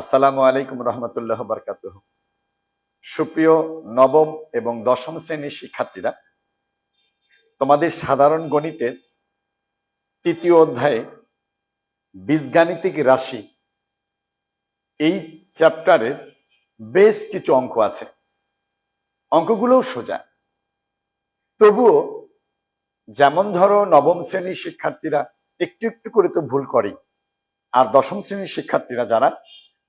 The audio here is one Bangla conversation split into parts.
আসসালামু আলাইকুম রহমতুল্লাহ বরকাত সুপ্রিয় নবম এবং দশম শ্রেণির শিক্ষার্থীরা, তোমাদের সাধারণ গণিতের তৃতীয় অধ্যায়ে বীজগাণিতিক রাশি এই চ্যাপ্টারের বেশ কিছু অঙ্ক আছে। অঙ্কগুলোও সোজা। তবুও যেমন ধরো নবম শ্রেণির শিক্ষার্থীরা একটু একটু করে তো ভুল করেই, আর দশম শ্রেণির শিক্ষার্থীরা যারা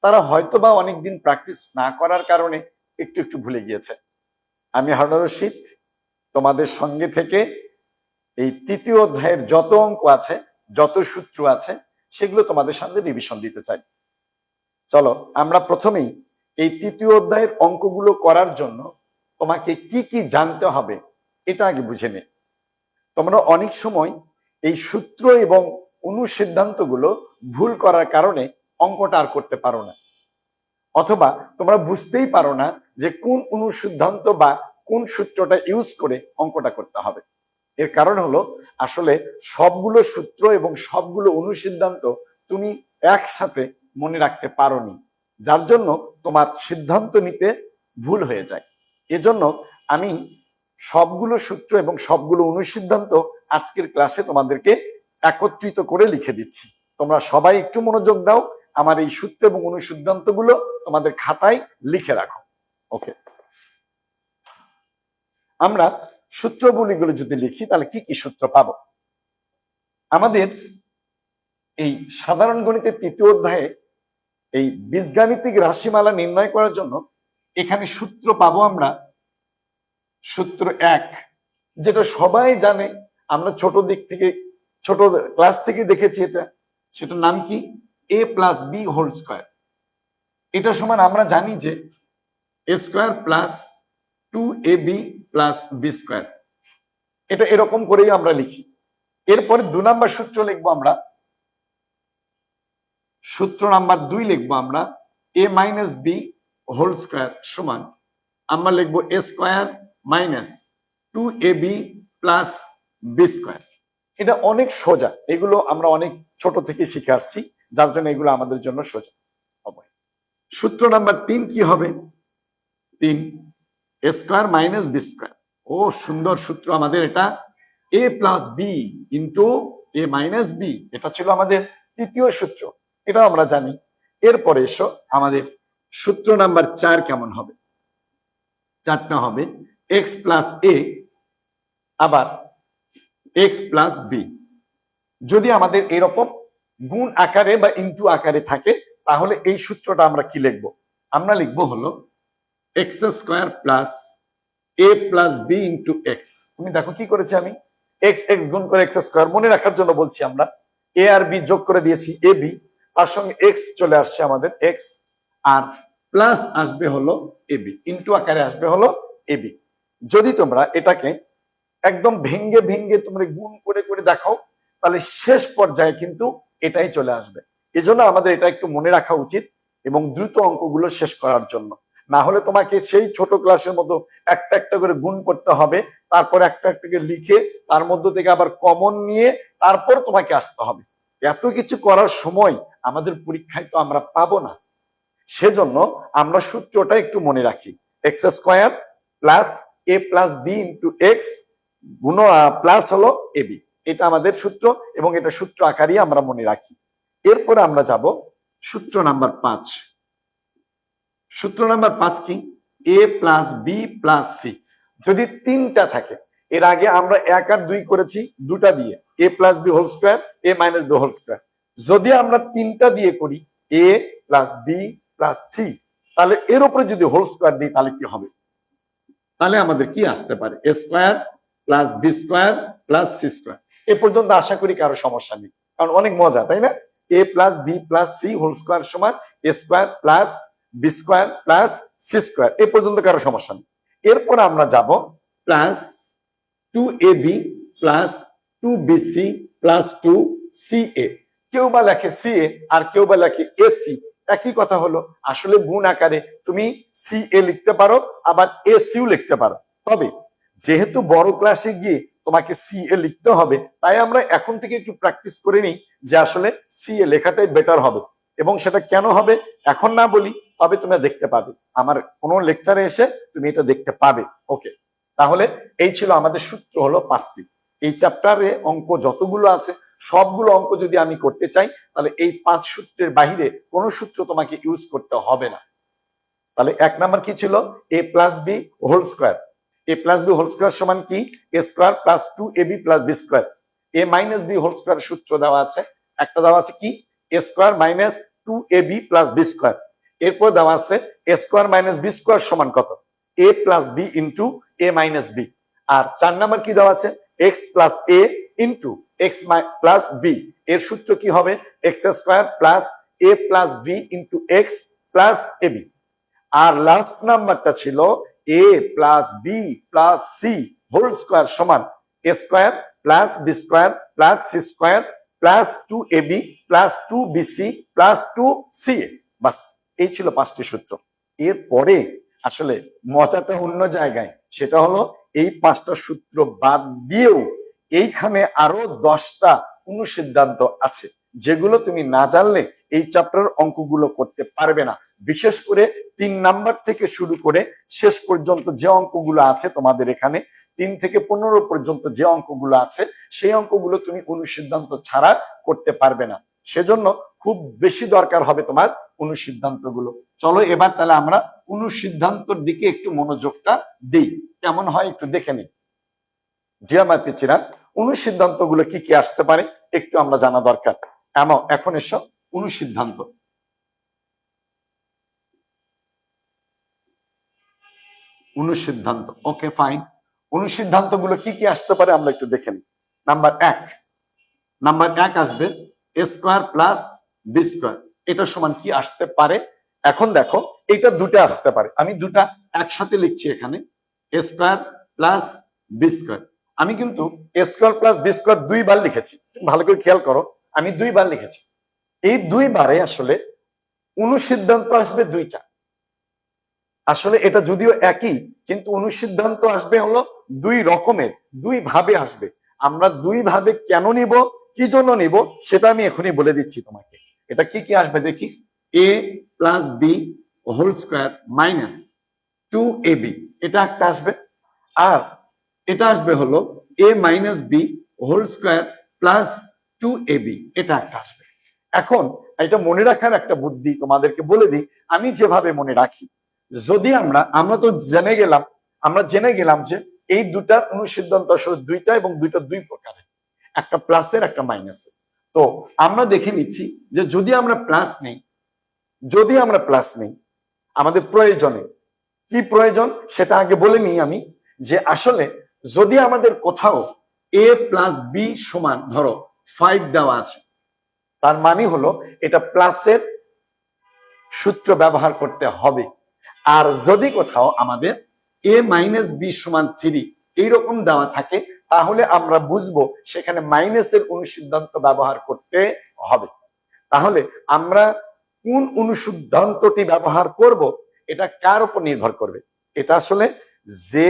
তারা হয়তো বা অনেকদিন প্র্যাকটিস না করার কারণে একটু একটু ভুলে গিয়েছে। আমি হারুন রশিদ, তোমাদের সঙ্গে থেকে এই তৃতীয় অধ্যায়ের যত অঙ্ক আছে, যত সূত্র আছে, সেগুলো তোমাদের সামনে রিভিশন দিতে চাই। চলো, আমরা প্রথমেই এই তৃতীয় অধ্যায়ের অঙ্কগুলো করার জন্য তোমাকে কি কি জানতে হবে এটা আগে বুঝে নে। তোমরা অনেক সময় এই সূত্র এবং অনুসিদ্ধান্তগুলো ভুল করার কারণে অঙ্কটা আর করতে পারো না। অথবা তোমরা বুঝতেই পারো না যে কোন অনুসিদ্ধান্ত বা কোন সূত্রটা ইউজ করে অঙ্কটা করতে হবে। এর কারণ হলো, আসলে সবগুলো সূত্র এবং সবগুলো অনুসিদ্ধান্ত তুমি একসাথে মনে রাখতে পারোনি, যার জন্য তোমার সিদ্ধান্ত নিতে ভুল হয়ে যায়। এজন্য আমি সবগুলো সূত্র এবং সবগুলো অনুসিদ্ধান্ত আজকের ক্লাসে তোমাদেরকে একত্রিত করে লিখে দিচ্ছি। তোমরা সবাই একটু মনোযোগ দাও আমার এই সূত্র এবং অনুসিদ্ধান্তগুলো তোমাদের খাতায় লিখে রাখো। ওকে আমরা সূত্রগুলিগুলো যদি লিখি, তাহলে কি কি সূত্র পাবো? আমাদের এই সাধারণ গণিতের তৃতীয় অধ্যায়ে এই বীজগাণিতিক রাশিমালা নির্ণয় করার জন্য এখানে সূত্র পাবো আমরা সূত্র এক, যেটা সবাই জানে। আমরা ছোট দিক থেকে, ছোট ক্লাস থেকে দেখেছি এটা। সেটার নাম কি? A plus B whole square এটা সমান আমরা জানি যে A square plus two A B plus B square এটা এরকম করেই আমরা লিখি। এরপরে দু নাম্বার সূত্র লিখব আমরা। সূত্র নাম্বার দুই লিখব আমরা। A minus B whole square সমান আমরা লিখব A square minus two A B plus B square এটা অনেক সোজা। এগুলো আমরা অনেক ছোট থেকে শিখে আসছি। যার জন্য এগুলো আমাদের জন্য সোজা। হবে সূত্র নাম্বার তিন কি হবে? তিন স্কোয়ার মাইনাস বি স্কোয়ার ও, সুন্দর সূত্র আমাদের এটা। A plus B into A minus B এটা ছিল আমাদের তৃতীয় সূত্র। এটা আমরা জানি। এরপরে এসো আমাদের সূত্র নাম্বার চার কেমন হবে? চারটা হবে। এক্স প্লাস এ আবার এক্স প্লাস বি যদি আমাদের এরকম গুণ আকারে বা ইন্টু আকারে থাকে, তাহলে এই সূত্রটা আমরা কি লিখব? আমরা লিখব হলো X square plus A plus B into X তুমি দেখো কি করেছি আমি? এক্স এক্স গুণ করে এক্স স্কোয়ার মনে রাখার জন্য বলছি আমরা এ আর বি যোগ করে দিয়েছি এ বি তার সঙ্গে এক্স চলে আসছে আমাদের এক্স আর প্লাস আসবে হলো এ বি ইন্টু আকারে আসবে হলো এ বি যদি তোমরা এটাকে একদম ভেঙ্গে ভেঙ্গে তোমরা গুণ করে করে দেখাও, তাহলে শেষ পর্যায়ে কিন্তু এটাই চলে আসবে। এজন্য আমাদের এটা একটু মনে রাখা উচিত এবং দ্রুত অঙ্কগুলো শেষ করার জন্য। না হলে তোমাকে সেই ছোট ক্লাসের মতো একটা একটা করে গুণ করতে হবে, তারপর একটা একটা করে লিখে তার মধ্য থেকে আবার কমন নিয়ে তারপর তোমাকে আসতে হবে। এত কিছু করার সময় আমাদের পরীক্ষায় তো আমরা পাবো না। সেজন্য আমরা সূত্রটা একটু মনে রাখি। X square plus A plus B into X গুণ প্লাস হলো এ বি এটা আমাদের সূত্র এবং এটা সূত্র আকারই আমরা মনে রাখি। এরপরে আমরা যাব সূত্র নাম্বার পাঁচ। সূত্র নাম্বার পাঁচ কি? A plus B plus C যদি তিনটা থাকে, এর আগে আমরা এক আর দুই করেছি, দুটা দিয়ে। A plus B whole square A minus B whole square যদি আমরা তিনটা দিয়ে করি A plus B plus C তাহলে এর উপরে যদি হোল স্কোয়ার দিই, তাহলে কি হবে? তাহলে আমাদের কি আসতে পারে? A square plus B square plus C square এ পর্যন্ত আশা করি কারও সমস্যা নেই। কারণ অনেক মজা, তাই না? A plus B plus C whole square সমান A square plus B square plus C square এ পর্যন্ত কারও সমস্যা নেই। এরপর আমরা যাব plus two A B plus two B C plus two C A কেউ বা লেখে সি এ আর কেউ বা লেখে এ সি একই কথা হলো, আসলে গুণ আকারে তুমি সি এ লিখতে পারো, আবার এ সিও লিখতে পারো। তবে যেহেতু বড় ক্লাসে গিয়ে তোমাকে সি এ লিখতে হবে। তাই আমরা এখন থেকে একটু প্র্যাকটিস করে নিই যে আসলে সি এ লেখাটাই বেটার হবে। এবং সেটা কেন হবে? এখন না বলি, তবে তুমি দেখতে পাবে। আমার কোনো লেকচারে এসে তুমি এটা দেখতে পাবে। ওকে তাহলে এই ছিল আমাদের সূত্র হলো পাঁচটি। এই চ্যাপ্টারে অঙ্ক যতগুলো আছে, সবগুলো অঙ্ক যদি আমি করতে চাই, তাহলে এই পাঁচ সূত্রের বাহিরে কোন সূত্র তোমাকে ইউজ করতে হবে না। তাহলে এক নাম্বার কি ছিল? A plus B whole square A plus B whole square সমান কি? A square plus two A B plus B square A minus B whole square সূত্র দেওয়া আছে। একটা দেওয়া আছে কি? A square minus two A B plus B square এরপর দেওয়া আছে A square minus B square সমান কত? A plus B into A minus B আর চার নাম্বার কি দেওয়া আছে? X plus A into X plus B এর সূত্র কি হবে? X square plus A plus B into X plus A B R last নাম্বারটা ছিল A plus B plus C whole square সমান A square plus B square plus C square plus two A B plus two B C plus two C A বাস, এই ছিল পাঁচটি সূত্র। এরপরে আসলে মজাটা অন্য জায়গায়, সেটা হলো এই পাঁচটা সূত্র বাদ দিয়েও এইখানে আরও দশটা অনুসিদ্ধান্ত আছে, যেগুলো তুমি না জানলে এই চ্যাপ্টার অঙ্কগুলো করতে পারবে না। বিশেষ করে তিন নাম্বার থেকে শুরু করে শেষ পর্যন্ত যে অঙ্কগুলো আছে তোমাদের এখানে, তিন থেকে পনেরো পর্যন্ত যে অঙ্কগুলো আছে, সেই অঙ্কগুলো তুমি অনুসিদ্ধান্ত ছাড়া করতে পারবে না। সেজন্য খুব বেশি দরকার হবে তোমার অনুসিদ্ধান্তগুলো চলো এবার তাহলে আমরা অনুসিদ্ধান্তর দিকে একটু মনোযোগটা দিই। কেমন হয় একটু দেখে নিই। জি আমার পিছিরা অনুসিদ্ধান্তগুলো কি কি আসতে পারে একটু আমরা জানা দরকার। এমন, এখন এসব অনুসিদ্ধান্ত। অনুসিদ্ধান্ত। ওকে ফাইন অনুসিদ্ধান্তগুলো কি কি আসতে পারে আমরা একটু দেখে নিই। নাম্বার এক। নাম্বার এক আসবে A square plus B square এটা সমান কি আসতে পারে? এখন দেখো এটা দুটা আসতে পারে। আমি দুটা একসাথে লিখছি এখানে। A square plus B square আমি কিন্তু A square plus B square দুইবার লিখেছি। ভালো করে খেয়াল করো, আমি দুইবার লিখেছি। এই দুইবারে আসলে অনুসিদ্ধান্ত আসবে দুইটা। আসলে এটা যদিও একই, কিন্তু অনুসিদ্ধান্ত আসবে হলো দুই রকমের, দুই ভাবে আসবে। আমরা দুই ভাবে কেন নিব, কি জন্য নিব, সেটা আমি এখনই বলে দিচ্ছি তোমাকে। এটা কি কি আসবে দেখি? A plus B whole square minus two A B এটা একটা আসবে। আর এটা আসবে হলো A minus B whole square plus two A B এটা একটা আসবে। এখন, এটা মনে রাখার একটা বুদ্ধি তোমাদেরকে বলে দিই। আমি যেভাবে মনে রাখি যদি আমরা আমরা তো জেনে গেলাম, আমরা জেনে গেলাম যে এই দুটার অনুসিদ্ধান্ত আসলে দুইটা এবং দুইটা দুই প্রকারের। একটা প্লাসের একটা মাইনাসের তো আমরা দেখে নিচ্ছি যে যদি আমরা প্লাস নেই, যদি আমরা প্লাস নেই, আমাদের প্রয়োজনে কি প্রয়োজন সেটা আগে বলে নিই আমি যে আসলে যদি আমাদের কোথাও এ প্লাস বি সমান ধরো ফাইভ দেওয়া আছে, তার মানে হলো এটা প্লাসের সূত্র ব্যবহার করতে হবে। আর যদি কোথাও আমাদের এ মাইনাস বি সমান থ্রি এইরকম দেওয়া থাকে, তাহলে আমরা বুঝব সেখানে মাইনাসের অনুসিদ্ধান্ত ব্যবহার করতে হবে। তাহলে আমরা কোন অনুসিদ্ধান্তটি ব্যবহার করব, এটা কার উপর নির্ভর করবে? এটা আসলে যে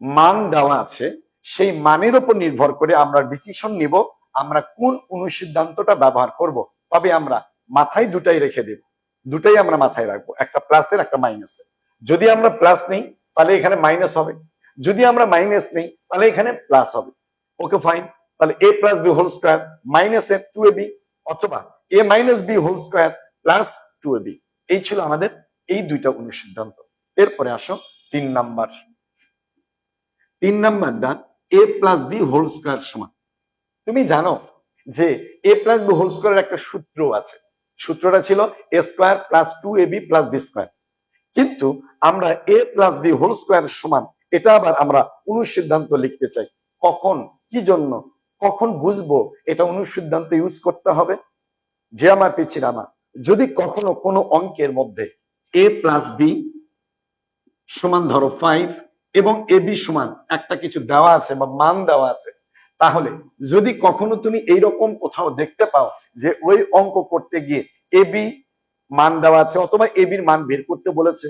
মান দেওয়া আছে, সেই মানের উপর নির্ভর করে আমরা ডিসিশন নিব, আমরা কোন অনুসিদ্ধান্তটা ব্যবহার করব। তবে আমরা মাথায় দুটাই রেখে দেব। দুটাই আমরা মাথায় রাখব, একটা প্লাসের একটা মাইনাসের যদি আমরা প্লাস নেই, তাহলে এখানে মাইনাস হবে। যদি আমরা মাইনাস নেই, তাহলে এখানে প্লাস হবে। ওকে ফাইন তাহলে A plus B whole square minus A two A B অথবা A minus B whole square plus two A B এই ছিল আমাদের এই দুইটা অনুসিদ্ধান্ত এরপরে আসো তিন নাম্বার। তিন নাম্বারটা A plus B whole square সমান। তুমি জানো যে এ প্লাস বি হোল স্কোয়ারের একটা সূত্র আছে। সূত্রটা ছিল A square plus two A B plus B square কিন্তু আমরা A plus B whole square সমান, এটা আবার আমরা অনুসিদ্ধান্ত লিখতে চাই। কখন? কি জন্য? কখন বুঝব? এটা অনুসিদ্ধান্ত ইউজ করতে হবে। যে আমার পিছিয়ে আমার। যদি কখনো কোনো অঙ্কের মধ্যে এ প্লাস বি সমান ধরো ফাইভ এবং এ বি সমান, একটা কিছু দেওয়া আছে বা মান দেওয়া আছে তাহলে যদি কখনো তুমি এইরকম কোথাও দেখতে পাও যে ওই অঙ্ক করতে গিয়ে এ, বি মান দেওয়া আছে অথবা এ, বির মান বের করতে বলেছে,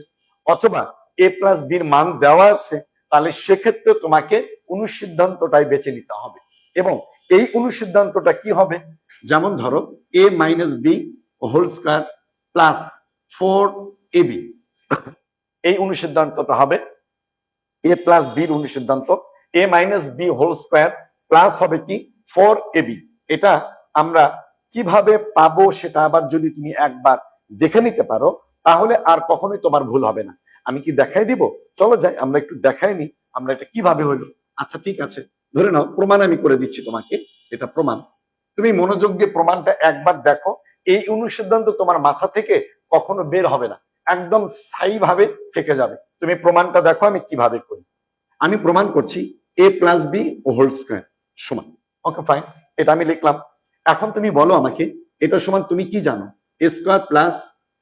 অথবা এ প্লাস বির মান দেওয়া আছে, তাহলে সেক্ষেত্রে তোমাকে অনুসিদ্ধান্তটাই বেছে নিতে হবে। এবং এই অনুসিদ্ধান্তটা কি হবে? যেমন ধরো, A minus B whole square plus four A, B. এই অনুসিদ্ধান্তটা হবে। এ প্লাস বির অনুসিদ্ধান্ত, A minus B whole square plus হবে কি? ফোর এ বি এটা আমরা কীভাবে পাবো সেটা আবার যদি তুমি একবার দেখে নিতে পারো, তাহলে আর কখনোই তোমার ভুল হবে না। আমি কি দেখাই দিব? চলো যাই, আমরা একটু দেখাই নি, আমরা এটা কীভাবে হইল আচ্ছা ঠিক আছে, ধরে নাও, প্রমাণ আমি করে দিচ্ছি তোমাকে, এটা প্রমাণ। তুমি মনোযোগ দিয়ে প্রমাণটা একবার দেখো, এই অনুসিদ্ধান্ত তোমার মাথা থেকে কখনো বের হবে না, একদম স্থায়ী ভাবে থেকে যাবে। তুমি প্রমাণটা দেখো, আমি কীভাবে করি। আমি প্রমাণ করছি A plus B whole square সমান। ওকে ফাইন এটা আমি লিখলাম। এখন তুমি বলো আমাকে, এটা সমান তুমি কি জানো? A square plus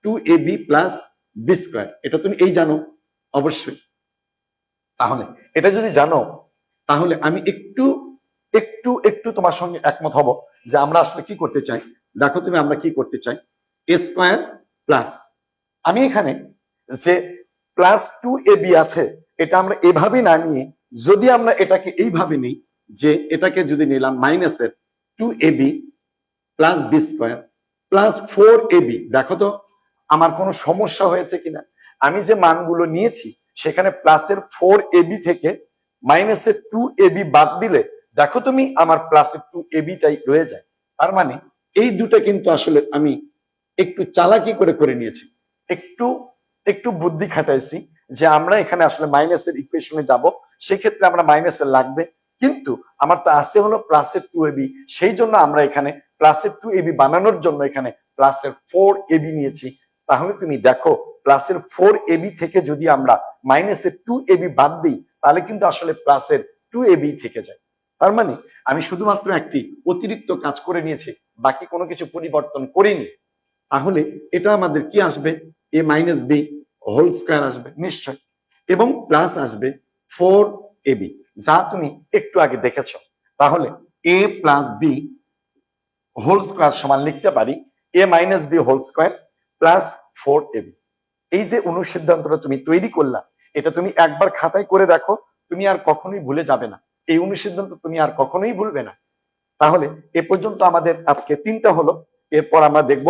two A B plus B square এটা তুমি এই জানো? অবশ্যই। তাহলে, এটা যদি জানো, তাহলে আমি একটু একটু একটু তোমার সঙ্গে একমত হব যে আমরা আসলে কি করতে চাই। দেখো তুমি আমরা কি করতে চাই। এ স্কোয়ার প্লাস আমি এখানে যে প্লাস টু এ বি আছে, এটা আমরা এভাবে না নিয়ে, যদি আমরা এটাকে এইভাবে নিই যে এটাকে যদি নিলাম মাইনাসের two A B plus B square plus four A B দেখো তো, আমার কোনো সমস্যা হয়েছে কিনা? আমি যে মানগুলো নিয়েছি, সেখানে প্লাসের ফোর এ বি থেকে মাইনাসের টু এ বি বাদ দিলে, দেখো তুমি আমার প্লাসের টু এ বিটাই রয়ে যায়। তার মানে এই দুটো কিন্তু আসলে আমি একটু চালাকি করে করে নিয়েছি। একটু একটু বুদ্ধি খাটাইছি যে আমরা এখানে আসলে মাইনাসের ইকুয়েশনে যাব। সেক্ষেত্রে আমরা মাইনাসের লাগবে। কিন্তু আমার তো আছে হলো প্লাসের টু এবি সেই জন্য আমরা এখানে প্লাসের টু এবি বানানোর জন্য এখানে প্লাসের ফোর এবি নিয়েছি। তাহলে তুমি দেখো প্লাসের ফোর এবি থেকে যদি আমরা মাইনাসের টু এবি বাদ দিই, তাহলে কিন্তু আসলে প্লাসের টু এবি থেকে যায়। তার মানে আমি শুধুমাত্র একটি অতিরিক্ত কাজ করে নিয়েছি, বাকি কোনো কিছু পরিবর্তন করিনি। তাহলে এটা আমাদের কি আসবে? A minus B whole square আসবে, নিশ্চয়। এবং প্লাস আসবে ফোর এ বি যা তুমি একটু আগে দেখেছ। তাহলে A plus B whole square সমান লিখতে পারি A minus B whole square plus four A B এই যে অনুসিদ্ধান্তটা তুমি তৈরি করলা, এটা তুমি একবার খাতায় করে দেখো, তুমি আর কখনোই ভুলে যাবে না। এই অনুসিদ্ধান্ত তুমি আর কখনোই ভুলবে না। তাহলে এ পর্যন্ত আমাদের আজকে তিনটা হলো, এরপর আমরা দেখব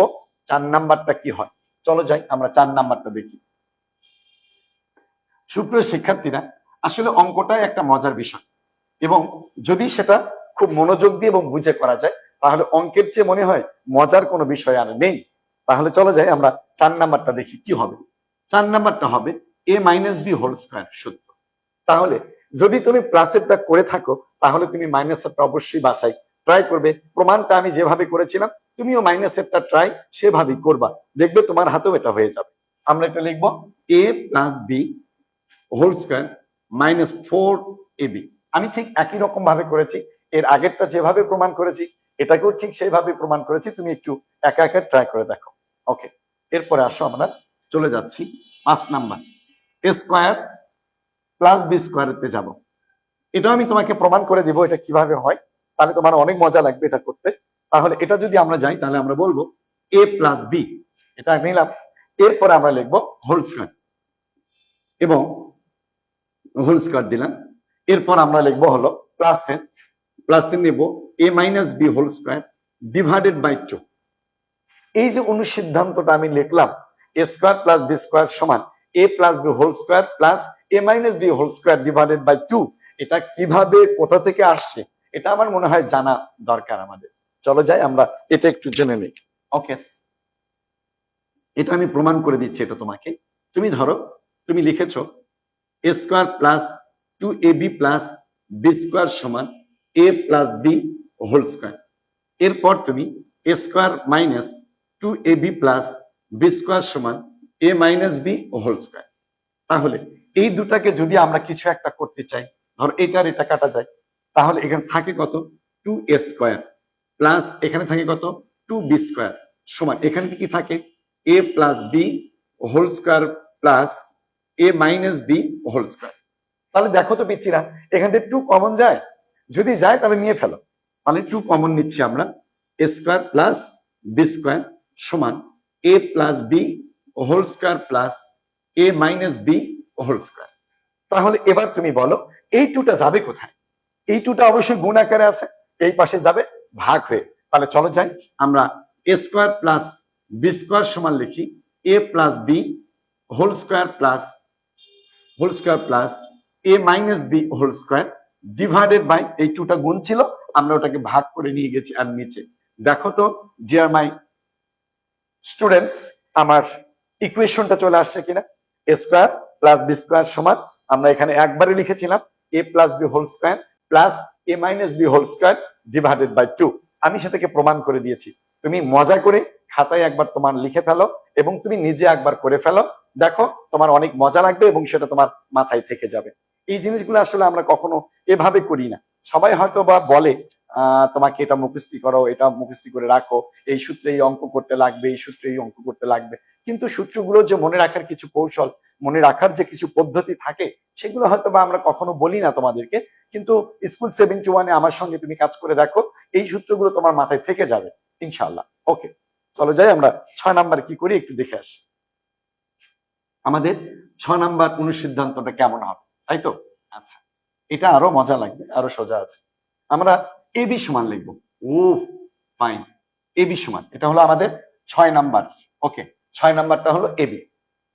চার নাম্বারটা কি হয়। চলো যাই, আমরা চার নাম্বারটা দেখি। সুপ্রিয় শিক্ষার্থীরা আসলে অঙ্কটাই একটা মজার বিষয়। এবং যদি সেটা খুব মনোযোগ দিয়ে এবং বুঝে করা যায়, তাহলে অঙ্কের চেয়ে মনে হয় মজার কোনো বিষয় আর নেই। তাহলে চলো যাই, আমরা চার নাম্বারটা দেখি কি হবে। চার নাম্বারটা হবে A minus B whole square সত্য তাহলে যদি তুমি প্লাসেরটা করে থাকো, তাহলে তুমি মাইনাসেরটা অবশ্যই বাসায় ট্রাই করবে। প্রমাণটা আমি যেভাবে করেছিলাম, তুমিও মাইনাসেরটা ট্রাই সেভাবেই করবা। দেখবে তোমার হাতেও এটা হয়ে যাবে। আমরা এটা লিখব A plus B whole square minus four A B আমি ঠিক একই রকম ভাবে করেছি, এর আগেরটা যেভাবে প্রমাণ করেছি, এটাকেও ঠিক সেইভাবে প্রমাণ করেছি, তুমি একটু একা একা ট্রাই করে দেখো। ওকে এরপরে আসো আমরা, চলে যাচ্ছি পাঁচ number. A square plus B স্কোয়ারতে যাব। এটা আমি তোমাকে প্রমাণ করে দিব এটা কীভাবে হয়, তাহলে তোমার অনেক মজা লাগবে এটা করতে। তাহলে এটা যদি আমরা যাই, তাহলে আমরা বলব এ প্লাস বি এটা নিলাম। এরপরে আমরা লিখব হোল স্কোয়ার এবং হোল স্কোয়ার দিলাম। এরপর আমরা লিখব হলো প্লাস এন প্লাস এন নেব A minus B whole square divided by two এই যে অনুসিদ্ধান্তটা আমি লিখলাম A square plus B square সমান A plus B whole square plus A minus B whole square divided by two এটা কীভাবে, কোথা থেকে আসছে, এটা আমার মনে হয় জানা দরকার আমাদের। চলো যাই, আমরা এটা একটু জেনে নিই। ওকে এটা আমি প্রমাণ করে দিচ্ছি এটা তোমাকে। তুমি ধরো, তুমি লিখেছো square plus two A B plus B square সমান A plus B whole square. এরপর তুমি square minus two A B plus B square সমান A minus B whole square. তাহলে এই দুটাকে যদি আমরা কিছু একটা করতে চাই, ধর এটার এটা কাটা যায়, তাহলে এখানে থাকে কত? টু এ স্কোয়ার প্লাস এখানে থাকে কত? টু বি স্কোয়ার সমান। এখানে কি থাকে? A plus B whole square plus A minus B whole square তাহলে দেখো তো পিচ্ছিরা এখান থেকে টু কমন যায়? যদি যায়, তাহলে নিয়ে ফেলো। তাহলে টু কমন নিচ্ছি আমরা। A square plus B square সমান A plus B whole square plus A minus B whole square তাহলে এবার তুমি বলো, এই টুটা যাবে কোথায়? এই টুটা অবশ্যই গুণ আকারে আছে, এই পাশে যাবে ভাগ হয়ে। তাহলে চলো যাই, আমরা A square plus B square সমান লিখি A plus B whole square plus whole square plus A minus B whole square divided by এই টুটা গুণ ছিল, আমরা ওটাকে ভাগ করে নিয়ে গেছি আর নিচে। দেখো তো ডিয়ার মাই স্টুডেন্টস আমার ইকুয়েশনটা চলে আসছে কিনা? A square plus B square সমান, আমরা এখানে একবারে লিখেছিলাম A plus B whole square plus A minus B whole square divided by two আমি সেটাকে প্রমাণ করে দিয়েছি। তুমি মজা করে খাতায় একবার তোমার লিখে ফেলো এবং তুমি নিজে একবার করে ফেলো। দেখো, তোমার অনেক মজা লাগবে এবং সেটা তোমার মাথায় থেকে যাবে। এই জিনিসগুলো আসলে আমরা কখনো এভাবে করি না। সবাই হয়তো বা বলে তোমাকে এটা মুখস্থি করো, এটা মুখস্থি করে রাখো। এই সূত্রে এই অঙ্ক করতে লাগবে, এই সূত্রে এই অঙ্ক করতে লাগবে। কিন্তু সূত্রগুলো যে মনে রাখার কিছু কৌশল, মনে রাখার যে কিছু পদ্ধতি থাকে, সেগুলো হয়তো বা আমরা কখনো বলি না তোমাদেরকে। কিন্তু স্কুল সেভেন্টি ওয়ানে আমার সঙ্গে তুমি কাজ করে দেখো, এই সূত্রগুলো তোমার মাথায় থেকে যাবে ইনশাল্লাহ ওকে। চলো যাই, আমরা ছয় নাম্বার কি করি একটু দেখে আসি। আমাদের ছয় নাম্বার অনুসিদ্ধান্তটা কেমন হবে, তাই তো? আচ্ছা এটা আরও মজা লাগবে, আরও সোজা আছে। আমরা এ বি সমান লিখব। ও ফাইন এ বি সমান, এটা হলো আমাদের ছয় নাম্বার। ওকে, ছয় নাম্বারটা হলো এ বি।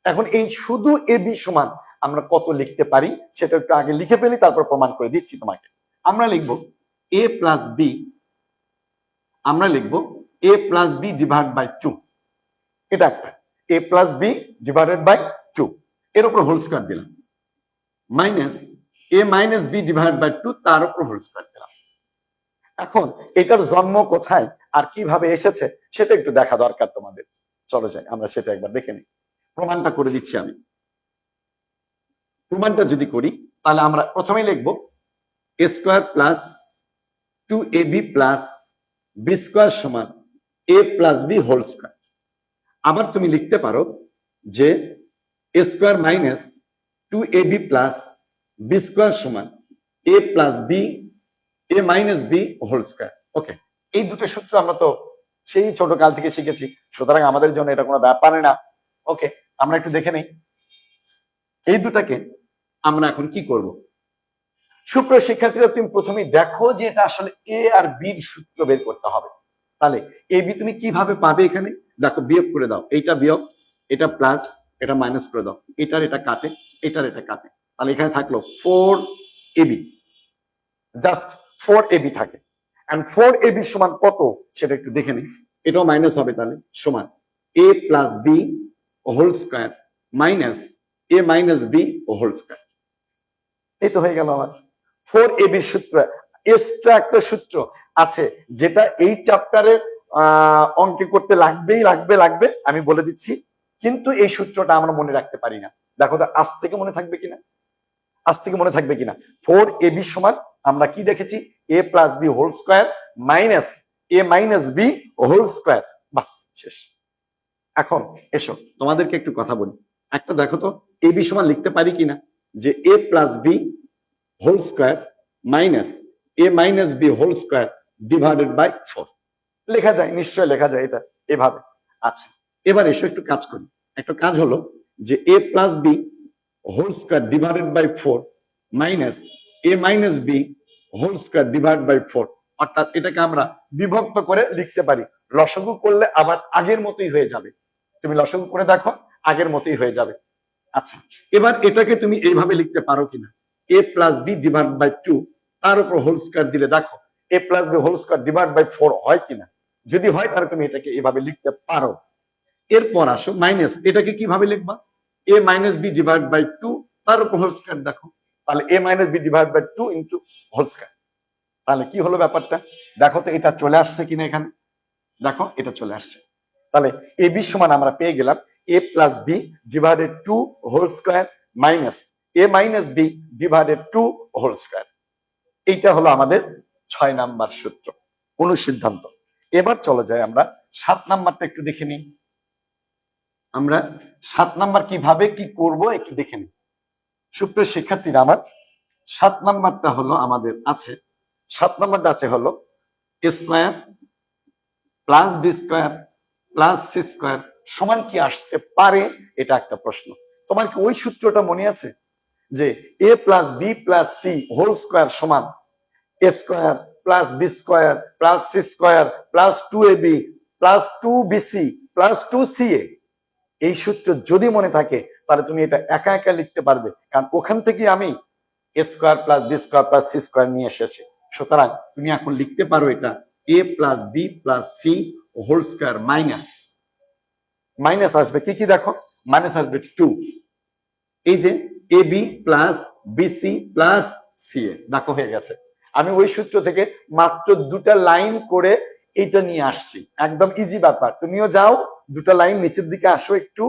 এখন এই শুধু এ বি সমান আমরা কত লিখতে পারি, সেটা একটু আগে লিখে ফেলি, তারপর প্রমাণ করে দিচ্ছি তোমাকে। আমরা লিখব এ প্লাস বি, আমরা লিখব A plus B divide by two এটা একটা। A plus B divided by two এর উপর হোল স্কোয়ার দিলাম। Minus A minus B divide by two তার উপর হোল স্কোয়ার দিলাম। এখন এটার জন্ম কোথায় আর কীভাবে এসেছে, সেটা একটু দেখা দরকার তোমাদের। চলো যাই, আমরা সেটা একবার দেখে নিই। প্রমাণটা করে দিচ্ছি আমি। প্রমাণটা যদি করি, তাহলে আমরা প্রথমেই লিখব A square plus two A B plus B square সমান A plus B whole square আবার তুমি লিখতে পারো যে A square minus two A B plus B square সমান A plus B A minus B whole square okay এই দুটো সূত্র আমরা তো সেই ছোট কাল থেকে শিখেছি, সুতরাং আমাদের জন্য এটা কোনো ব্যাপার না। ওকে আমরা একটু দেখে নেই। এই দুটাকে আমরা এখন কি করব? সুপ্রিয় শিক্ষার্থীরা, তুমি প্রথমেই দেখো যে এটা আসলে এ আর বির সূত্র বের করতে হবে। তাহলে এ বি তুমি কীভাবে পাবে এখানে? দেখো, বিয়োগ করে দাও। এইটা বিয়োগ, এটা প্লাস এটা মাইনাস করে দাও। এটার এটা কাটে, এটার এটা কাটে। তাহলে এখানে থাকল four A B just four A B থাকে। ফোর এবি সমান কত? সেটা একটু দেখে নিই। এটাও মাইনাস হবে তাহলে, সমান A plus B whole square minus A minus B whole square এই তো হয়ে গেল আমার। ফোর এবি সূত্র এক্সট্রা সূত্র। আছে, যেটা এই চ্যাপ্টারের অঙ্কে করতে লাগবেই, লাগবে লাগবে, আমি বলে দিচ্ছি। কিন্তু এই সূত্রটা আমরা মনে রাখতে পারি না। দেখো তো, আজ থেকে মনে থাকবে কিনা? আজ থেকে মনে থাকবে কিনা? ফোর এ বি সমান, আমরা কি দেখেছি? A plus B whole square minus A minus B whole square বাস, শেষ। এখন, এসো, তোমাদেরকে একটু কথা বলি। একটা দেখো তো এ বি সমান লিখতে পারি কিনা? যে A plus B whole square minus A minus B whole square divided by four লেখা যায়, নিশ্চয় লেখা যায় এটা, এভাবে। আচ্ছা এবার এসো একটু কাজ করি। একটা কাজ হলো যে A plus B whole square divided by four minus A minus B whole square divide by four অর্থাৎ এটাকে আমরা বিভক্ত করে লিখতে পারি। লসগু করলে আবার আগের মতোই হয়ে যাবে। তুমি লসগু করে দেখো, আগের মতোই হয়ে যাবে। আচ্ছা এবার এটাকে তুমি এইভাবে লিখতে পারো কিনা। A plus B divide by two তার উপর হোল স্কোয়ার দিলে দেখো A plus B whole square divide by four হয় কিনা? যদি হয়, তাহলে তুমি এটাকে এভাবে লিখতে পারো। এরপর আসো মাইনাস এটাকে কীভাবে লিখবা? A minus b divide by two তার উপর হোল স্কোয়ার দেখো। তাহলে a minus b divide by two into whole square তাহলে কি হলো ব্যাপারটা? দেখো তো, এটা চলে আসছে কিনা এখানে? দেখো, এটা চলে আসছে। তাহলে এ বি সমান আমরা পেয়ে গেলাম a plus b divided two whole square minus a minus b divided two whole square এইটা হলো আমাদের ছয় নাম্বার সূত্র অনুসিদ্ধান্ত এবার চলে যাই আমরা সাত নাম্বারটা একটু দেখে নিই। আমরা সাত নাম্বার কীভাবে কি করব একটু দেখে নিই। সুপ্রিয় শিক্ষার্থীরা, আমার সাত নাম্বারটা হলো আমাদের আছে। সাত নাম্বারটা আছে হলো square plus b square plus c square সমান কি আসতে পারে, এটা একটা প্রশ্ন। তোমার কি ওই সূত্রটা মনে আছে? যে a plus b plus c whole square সমান a square plus b square plus c square plus two a b plus two bc plus two c a এই সূত্র যদি মনে থাকে, তাহলে তুমি এটা একা একা লিখতে পারবে। কারণ ওখান থেকে আমি a square plus b square plus c square নিয়ে এসেছি। সুতরাং তুমি এখন লিখতে পারো এটা a plus b plus c whole square minus minus আসবে কি কি দেখো? মাইনাস আসবে টু এই যে a b plus bc plus c a দেখো হয়ে গেছে। আমি ওই সূত্র থেকে মাত্র দুটা লাইন করে এইটা নিয়ে আসছি। একদম ইজি ব্যাপার। তুমিও যাও, দুটা লাইন নিচের দিকে আসো একটু।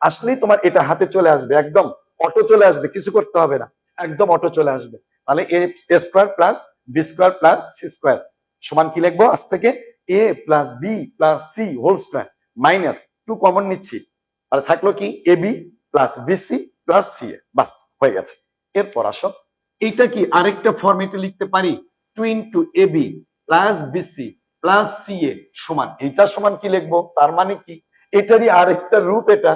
আসলেই তোমার এটা হাতে চলে আসবে, একদম অটো চলে আসবে, কিছু করতে হবে না। একদম অটো চলে আসবে। তাহলে a square plus b square plus c square. সমান কি লিখব? আজ থেকে a plus b plus c whole square minus two common নিচ্ছি। আর থাকল কি a b plus bc plus c a. বাস, হয়ে গেছে। এরপর আসো। এইটা কি আরেকটা ফর্মেটে লিখতে পারি? Two into a b plus bc plus c a সমান। এটা সমান কি লিখব? তার মানে কি? এটারই আরেকটা রূপ এটা।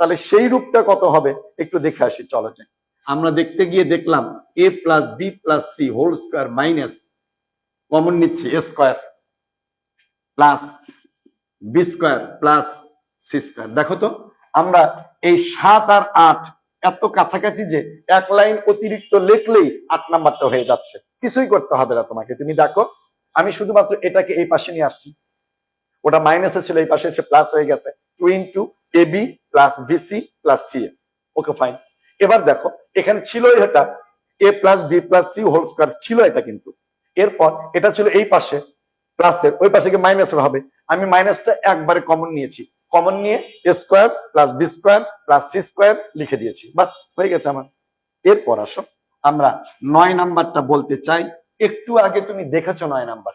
তাহলে সেই রূপটা কত হবে? একটু দেখে আসি, চলো যে। আমরা দেখতে গিয়ে দেখলাম a plus b plus c whole square minus common নিচ্ছি a square plus b square plus c square দেখো তো, আমরা এই সাত আর আট এত কাছাকাছি যে এক লাইন অতিরিক্ত লিখলেই আট নাম্বারটা হয়ে যাচ্ছে। কিছুই করতে হবে না তোমাকে, তুমি দেখো। আমি শুধুমাত্র এটাকে এই পাশে নিয়ে আসছি। ওটা মাইনাসে ছিল, এই পাশে প্লাস হয়ে গেছে। Two into a b plus bc plus c a okay fine এবার দেখো, এখানে ছিল এটা a plus b plus c whole square ছিল এটা কিন্তু। এরপর এটা ছিল এই পাশে প্লাসের ওই পাশে গিয়ে মাইনাসের হবে? আমি মাইনাসটা একবারে কমন নিয়েছি। কমন নিয়ে a square plus b square plus c square লিখে দিয়েছি। বাস, হয়ে গেছে আমার। এরপর আসো। আমরা নয় নাম্বারটা বলতে চাই। একটু আগে তুমি দেখেছ নয় নাম্বার।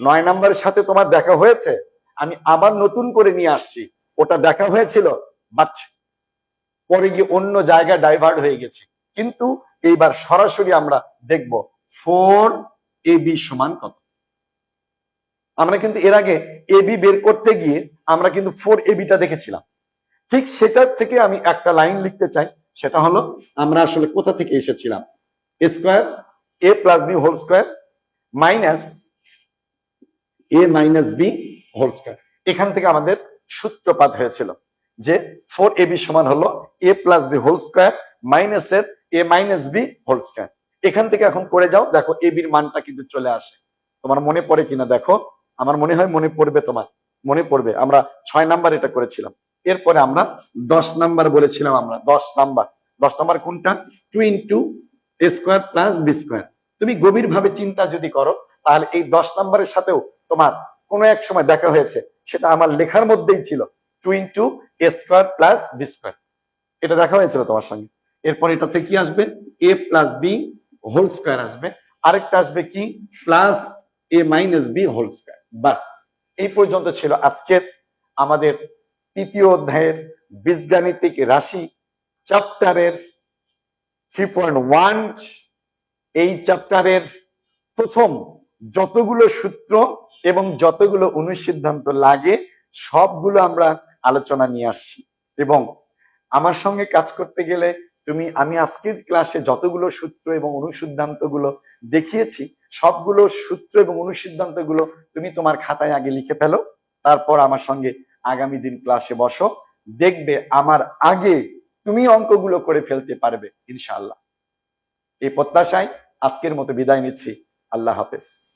নয় নাম্বারের সাথে তোমার দেখা হয়েছে? আমি আবার নতুন করে নিয়ে আসছি। ওটা দেখা হয়েছিল বাট পরে গিয়ে অন্য জায়গায় ডাইভার্ট হয়ে গেছে। কিন্তু এইবার সরাসরি আমরা দেখব ফোর এ বি সমান কত। আমরা কিন্তু এর আগে এ বি বের করতে গিয়ে আমরা কিন্তু ফোর এ বিটা দেখেছিলাম। ঠিক সেটার থেকে আমি একটা লাইন লিখতে চাই, সেটা হলো আমরা আসলে কোথা থেকে এসেছিলাম? A square a plus b whole square minus a minus b whole square এখান থেকে আমাদের সূত্রপাত হয়েছিল যে ফোর এ বি সমান হলো a plus b whole square minus এর a minus b whole square এখান থেকে এখন করে যাও, দেখো এ বির মানটা কিন্তু চলে আসে। তোমার মনে পড়ে কিনা দেখো? আমার মনে হয় মনে পড়বে তোমার। মনে পড়বে, আমরা ছয় নাম্বার এটা করেছিলাম। এরপরে আমরা দশ নাম্বার বলেছিলাম আমরা, দশ নাম্বার। দশ নাম্বার কোনটা? Two into a square plus b square. তুমি গভীর ভাবে চিন্তা যদি করো, তাহলে এই দশ নাম্বারের সাথেও তোমার কোনো এক সময় দেখা হয়েছে, সেটা আমার লেখার মধ্যেই ছিল। Two into a square plus b square. এটা দেখা হয়েছিল তোমার সঙ্গে। এরপর এটা থেকে কি আসবে? A plus b whole square আসবে। আরেকটা আসবে কি? Plus a minus b whole square. বাস। এই পর্যন্ত ছিল আজকের আমাদের তৃতীয় অধ্যায়ের বীজগাণিতিক রাশি চ্যাপ্টারের থ্রি পয়েন্ট ওয়ান এই চ্যাপ্টারের প্রথম যতগুলো সূত্র এবং যতগুলো অনুসিদ্ধান্ত লাগে, সবগুলো আমরা আলোচনা নিয়ে আসছি। এবং আমার সঙ্গে কাজ করতে গেলে তুমি, আমি আজকের ক্লাসে যতগুলো সূত্র এবং অনুসিদ্ধান্ত দেখিয়েছি সবগুলো সূত্র এবং অনুসিদ্ধান্তগুলো তুমি তোমার খাতায় আগে লিখে ফেলো, তারপর আমার সঙ্গে আগামী দিন ক্লাসে বসো। দেখবে আমার আগে তুমি অঙ্কগুলো করে ফেলতে পারবে, ইনশাআল্লাহ। এই প্রত্যাশায় আজকের মতো বিদায় নিচ্ছি। আল্লাহ হাফেজ।